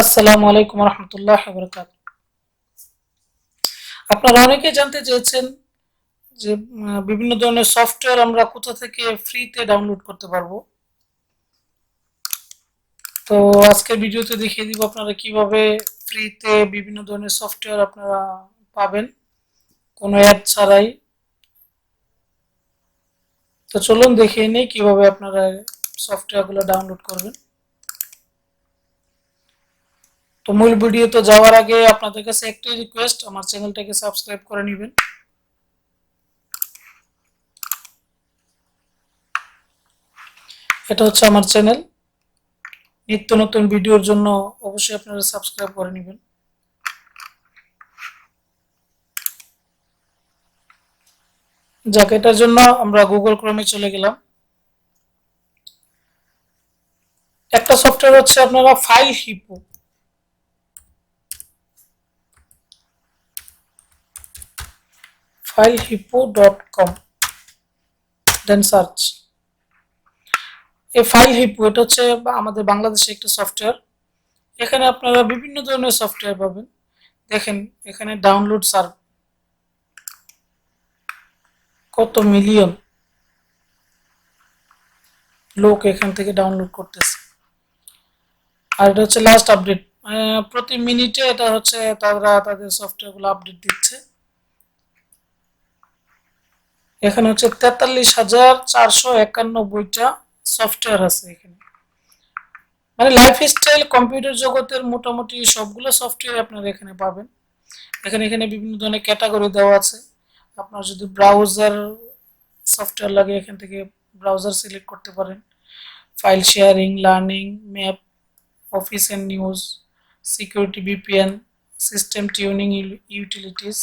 আসসালামু আলাইকুম রহমতুল্লাহ বরকাত আপনারা অনেকে জানতে চেয়েছেন যে বিভিন্ন ধরনের সফটওয়্যার আমরা কোথা থেকে ফ্রিতে ডাউনলোড করতে পারব। তো আজকের ভিডিওতে দেখিয়ে দিব আপনারা কীভাবে ফ্রিতে বিভিন্ন ধরনের সফটওয়্যার আপনারা পাবেন, কোনো অ্যাড ছাড়াই। তো চলুন দেখিয়ে নিই কীভাবে আপনারা সফটওয়্যারগুলো ডাউনলোড করবেন। তো মূল ভিডিওতে যাওয়ার আগে আপনাদের কাছে একটাই রিকোয়েস্ট আমার চ্যানেলটাকে সাবস্ক্রাইব করে নেবেন। এটা হচ্ছে আমার চ্যানেল। নিত্য নতুন ভিডিওর জন্য অবশ্যই আপনারা সাবস্ক্রাইব করে নেবেন। যাক, এটার জন্য আমরা গুগল ক্রোমে চলে গেলাম। একটা সফটওয়্যার হচ্ছে আপনারা ফাইল হিপো filehippo.com দেন সার্চ এই ফাইল হিপো এটা হচ্ছে আমাদের বাংলাদেশে একটা সফটওয়্যার এখানে আপনারা বিভিন্ন ধরনের সফটওয়্যার পাবেন। দেখেন, এখানে ডাউনলোড সার্ভ কত মিলিয়ন লোক এখান থেকে ডাউনলোড করতেছে। আর এটা হচ্ছে লাস্ট আপডেট প্রতি মিনিটে এটা হচ্ছে তারা তাদের সফটওয়্যারগুলো আপডেট দিচ্ছে। এখানে হচ্ছে তেতাল্লিশ হাজার চারশো একানব্বইটা সফটওয়্যার আছে এখানে। মানে লাইফ স্টাইল কম্পিউটার জগতের মোটামুটি সবগুলো সফটওয়্যার আপনারা এখানে পাবেন। এখানে এখানে বিভিন্ন ধরনের ক্যাটাগরি দেওয়া আছে। আপনার যদি ব্রাউজার সফটওয়্যার লাগে, এখান থেকে ব্রাউজার সিলেক্ট করতে পারেন। File sharing learning map office and news security VPN system tuning utilities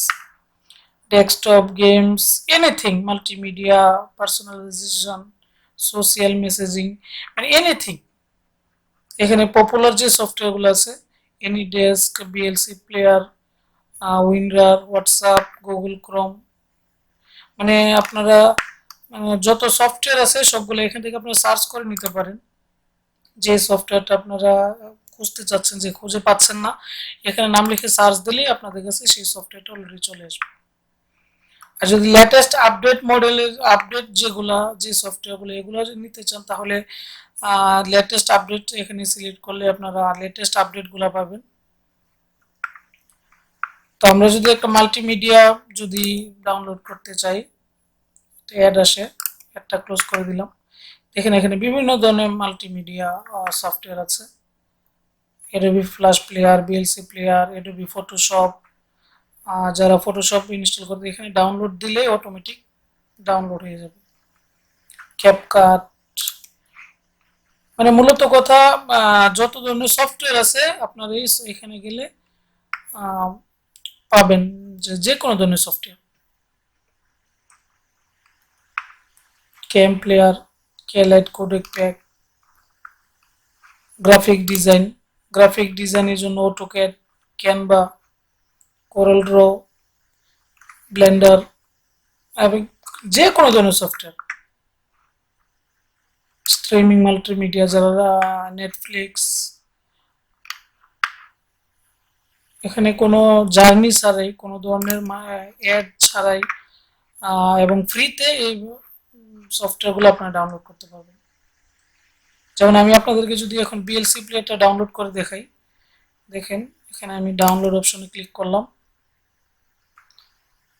desktop games anything multimedia personalisation social messaging মানে এনিথিং এখানে পপুলার যে সফটওয়্যারগুলো আছে AnyDesk VLC player WinRAR WhatsApp Google Chrome মানে আপনারা যত সফটওয়্যার আছে সবগুলো এখান থেকে আপনারা সার্চ করে নিতে পারেন। যে সফটওয়্যারটা আপনারা খুঁজতে চাচ্ছেন, যে খুঁজে পাচ্ছেন না, এখানে নাম লিখে সার্চ দিলেই আপনাদের কাছে সেই সফটওয়্যারটা অলরেডি চলে আসবে। আর যদি লেটেস্ট আপডেট মডেলের আপডেট যেগুলা, যে সফটওয়্যারগুলো এগুলো যদি নিতে চান, তাহলে লেটেস্ট আপডেট এখানে সিলেক্ট করলে আপনারা লেটেস্ট আপডেটগুলো পাবেন। তো আমরা যদি একটা মাল্টিমিডিয়া যদি ডাউনলোড করতে চাই অ্যাড আসে, একটা ক্লোজ করে দিলাম। দেখেন এখানে বিভিন্ন ধরনের মাল্টিমিডিয়া সফটওয়্যার আছে। Adobe Flash player VLC player Adobe Photoshop যারা ফটোশপ ইনস্টল করতে এখানে ডাউনলোড দিলে অটোমেটিক ডাউনলোড হয়ে যাবে। ক্যাপকাট মানে মূলত কথা যত ধরনের সফটওয়্যার আছে, আপনার এই এখানে গেলে পাবেন যে কোনো ধরনের software cam player K-Lite codec pack graphic design graphic ডিজাইনের জন্য AutoCAD Canva Corel draw Blender এবং যে কোনো ধরনের সফটওয়্যার স্ট্রিমিং মাল্টিমিডিয়া যারা নেটফ্লিক্স এখানে কোনো জার্নি ছাড়াই, কোনো ধরনের অ্যাড ছাড়াই এবং ফ্রিতে এই সফটওয়্যারগুলো আপনারা ডাউনলোড করতে পারবেন। যেমন আমি আপনাদেরকে যদি এখন বিএলসি প্লেয়ারটা ডাউনলোড করে দেখাই, দেখেন, এখানে আমি ডাউনলোড অপশনে ক্লিক করলাম।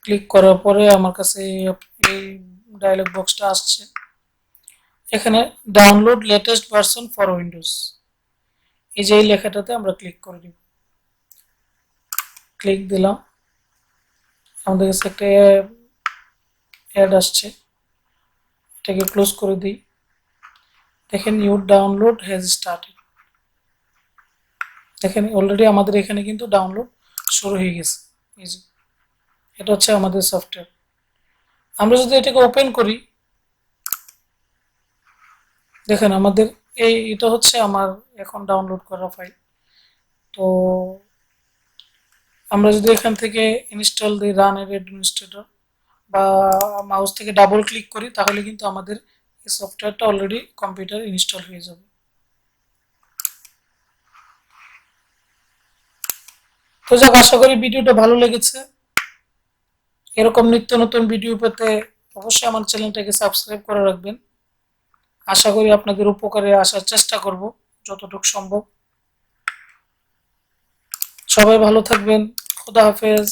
ক্লিক করার পরে আমার কাছে এই- ডায়লগ বক্সটা আসছে। এখানে download latest version for Windows এই যে এই লেখাটাতে আমরা ক্লিক করে দিব। ক্লিক দিলাম। আমাদের কাছে একটা অ্যাড আসছে। এটাকে ক্লোজ করে দিই। দেখেন ইউর ডাউনলোড হ্যাজ স্টার্টেড দেখেন অলরেডি আমাদের এখানে কিন্তু ডাউনলোড শুরু হয়ে গেছে। এই এটা হচ্ছে আমাদের সফটওয়্যার আমরা যদি এটাকে ওপেন করি, দেখেন আমাদের এই এটা হচ্ছে আমার এখন ডাউনলোড করা ফাইল তো আমরা যদি এখান থেকে ইনস্টল দিই রান এর অ্যাডমিনিস্ট্রেটর বা মাউস থেকে ডাবল ক্লিক করি, তাহলে কিন্তু আমাদের এই সফটওয়্যারটা অলরেডি কম্পিউটার ইনস্টল হয়ে যাবে। তো যাক, আশা করি ভিডিওটা ভালো লেগেছে। এরকম নিত্য নতুন ভিডিও পেতে অবশ্যই আমার চ্যানেলটাকে সাবস্ক্রাইব করে রাখবেন। আশা করি আপনাদের উপকারে আসার চেষ্টা করব, যতটুকু সম্ভব। সবাই ভালো থাকবেন, খুদা হাফেজ।